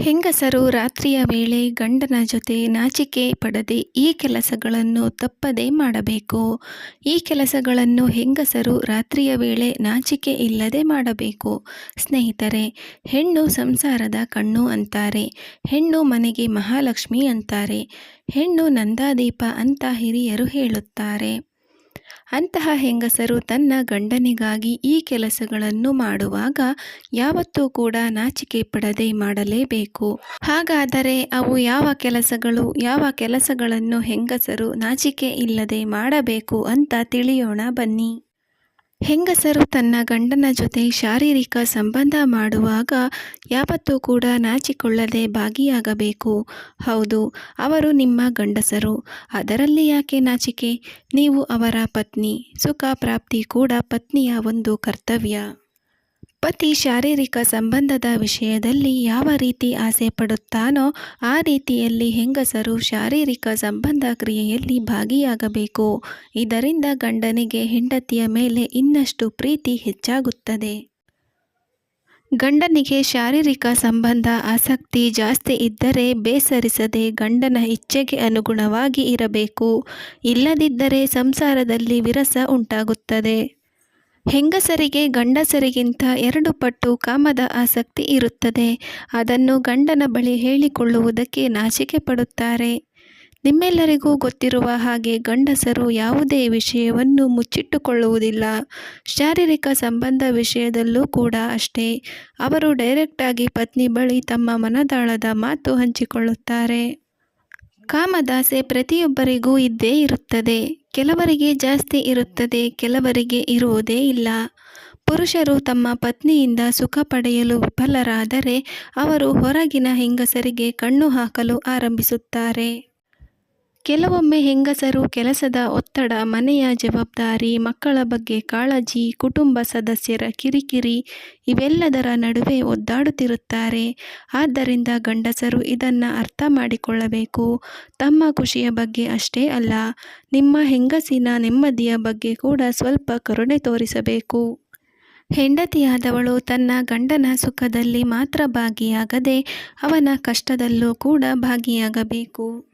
ಹೆಂಗಸರು ರಾತ್ರಿಯ ವೇಳೆ ಗಂಡನ ಜೊತೆ ನಾಚಿಕೆ ಪಡದೆ ಈ ಕೆಲಸಗಳನ್ನು ತಪ್ಪದೆ ಮಾಡಬೇಕು. ಈ ಕೆಲಸಗಳನ್ನು ಹೆಂಗಸರು ರಾತ್ರಿಯ ವೇಳೆ ನಾಚಿಕೆ ಇಲ್ಲದೆ ಮಾಡಬೇಕು. ಸ್ನೇಹಿತರೆ, ಹೆಣ್ಣು ಸಂಸಾರದ ಕಣ್ಣು ಅಂತಾರೆ, ಹೆಣ್ಣು ಮನೆಗೆ ಮಹಾಲಕ್ಷ್ಮಿ ಅಂತಾರೆ, ಹೆಣ್ಣು ನಂದಾದೀಪ ಅಂತ ಹಿರಿಯರು ಹೇಳುತ್ತಾರೆ. ಅಂತಹ ಹೆಂಗಸರು ತನ್ನ ಗಂಡನಿಗಾಗಿ ಈ ಕೆಲಸಗಳನ್ನು ಮಾಡುವಾಗ ಯಾವತ್ತೂ ಕೂಡ ನಾಚಿಕೆ ಪಡದೆ ಮಾಡಲೇಬೇಕು. ಹಾಗಾದರೆ ಅವು ಯಾವ ಕೆಲಸಗಳು, ಯಾವ ಕೆಲಸಗಳನ್ನು ಹೆಂಗಸರು ನಾಚಿಕೆ ಇಲ್ಲದೆ ಮಾಡಬೇಕು ಅಂತ ತಿಳಿಯೋಣ ಬನ್ನಿ. ಹೆಂಗಸರು ತನ್ನ ಗಂಡನ ಜೊತೆ ಶಾರೀರಿಕ ಸಂಬಂಧ ಮಾಡುವಾಗ ಯಾವತ್ತೂ ಕೂಡ ನಾಚಿಕೊಳ್ಳದೆ ಭಾಗಿಯಾಗಬೇಕು. ಹೌದು, ಅವರು ನಿಮ್ಮ ಗಂಡಸರು. ಅದರಲ್ಲಿ ಯಾಕೆ ನಾಚಿಕೆ? ನೀವು ಅವರ ಪತ್ನಿ. ಸುಖ, ಪ್ರಾಪ್ತಿ ಕೂಡ ಪತ್ನಿಯ ಒಂದು ಕರ್ತವ್ಯ. ಪತಿ ಶಾರೀರಿಕ ಸಂಬಂಧದ ವಿಷಯದಲ್ಲಿ ಯಾವ ರೀತಿ ಆಸೆ ಪಡುತ್ತಾನೋ ಆ ರೀತಿಯಲ್ಲಿ ಹೆಂಗಸರು ಶಾರೀರಿಕ ಸಂಬಂಧ ಕ್ರಿಯೆಯಲ್ಲಿ ಭಾಗಿಯಾಗಬೇಕು. ಇದರಿಂದ ಗಂಡನಿಗೆ ಹೆಂಡತಿಯ ಮೇಲೆ ಇನ್ನಷ್ಟು ಪ್ರೀತಿ ಹೆಚ್ಚಾಗುತ್ತದೆ. ಗಂಡನಿಗೆ ಶಾರೀರಿಕ ಸಂಬಂಧ ಆಸಕ್ತಿ ಜಾಸ್ತಿ ಇದ್ದರೆ ಬೇಸರಿಸದೆ ಗಂಡನ ಇಚ್ಛೆಗೆ ಅನುಗುಣವಾಗಿ ಇರಬೇಕು. ಇಲ್ಲದಿದ್ದರೆ ಸಂಸಾರದಲ್ಲಿ ವಿರಸ ಉಂಟಾಗುತ್ತದೆ. ಹೆಂಗಸರಿಗೆ ಗಂಡಸರಿಗಿಂತ ಎರಡು ಪಟ್ಟು ಕಾಮದ ಆಸಕ್ತಿ ಇರುತ್ತದೆ. ಅದನ್ನು ಗಂಡನ ಬಳಿ ಹೇಳಿಕೊಳ್ಳುವುದಕ್ಕೆ ನಾಚಿಕೆ ಪಡುತ್ತಾರೆ. ನಿಮ್ಮೆಲ್ಲರಿಗೂ ಗೊತ್ತಿರುವ ಹಾಗೆ ಗಂಡಸರು ಯಾವುದೇ ವಿಷಯವನ್ನು ಮುಚ್ಚಿಟ್ಟುಕೊಳ್ಳುವುದಿಲ್ಲ. ಶಾರೀರಿಕ ಸಂಬಂಧ ವಿಷಯದಲ್ಲೂ ಕೂಡ ಅಷ್ಟೇ. ಅವರು ಡೈರೆಕ್ಟಾಗಿ ಪತ್ನಿ ಬಳಿ ತಮ್ಮ ಮನದಾಳದ ಮಾತು ಹಂಚಿಕೊಳ್ಳುತ್ತಾರೆ. ಕಾಮದಾಸೆ ಪ್ರತಿಯೊಬ್ಬರಿಗೂ ಇದ್ದೇ ಇರುತ್ತದೆ. ಕೆಲವರಿಗೆ ಜಾಸ್ತಿ ಇರುತ್ತದೆ, ಕೆಲವರಿಗೆ ಇರುವುದೇ ಇಲ್ಲ. ಪುರುಷರು ತಮ್ಮ ಪತ್ನಿಯಿಂದ ಸುಖ ಪಡೆಯಲು ವಿಫಲರಾದರೆ ಅವರು ಹೊರಗಿನ ಹೆಂಗಸರಿಗೆ ಕಣ್ಣು ಹಾಕಲು ಆರಂಭಿಸುತ್ತಾರೆ. ಕೆಲವೊಮ್ಮೆ ಹೆಂಗಸರು ಕೆಲಸದ ಒತ್ತಡ, ಮನೆಯ ಜವಾಬ್ದಾರಿ, ಮಕ್ಕಳ ಬಗ್ಗೆ ಕಾಳಜಿ, ಕುಟುಂಬ ಸದಸ್ಯರ ಕಿರಿಕಿರಿ ಇವೆಲ್ಲದರ ನಡುವೆ ಒದ್ದಾಡುತ್ತಿರುತ್ತಾರೆ. ಆದ್ದರಿಂದ ಗಂಡಸರು ಇದನ್ನು ಅರ್ಥ ಮಾಡಿಕೊಳ್ಳಬೇಕು. ತಮ್ಮ ಖುಷಿಯ ಬಗ್ಗೆ ಅಷ್ಟೇ ಅಲ್ಲ, ನಿಮ್ಮ ಹೆಂಗಸಿನ ನೆಮ್ಮದಿಯ ಬಗ್ಗೆ ಕೂಡ ಸ್ವಲ್ಪ ಕರುಣೆ ತೋರಿಸಬೇಕು. ಹೆಂಡತಿಯಾದವಳು ತನ್ನ ಗಂಡನ ಸುಖದಲ್ಲಿ ಮಾತ್ರ ಭಾಗಿಯಾಗದೆ ಅವನ ಕಷ್ಟದಲ್ಲೂ ಕೂಡ ಭಾಗಿಯಾಗಬೇಕು.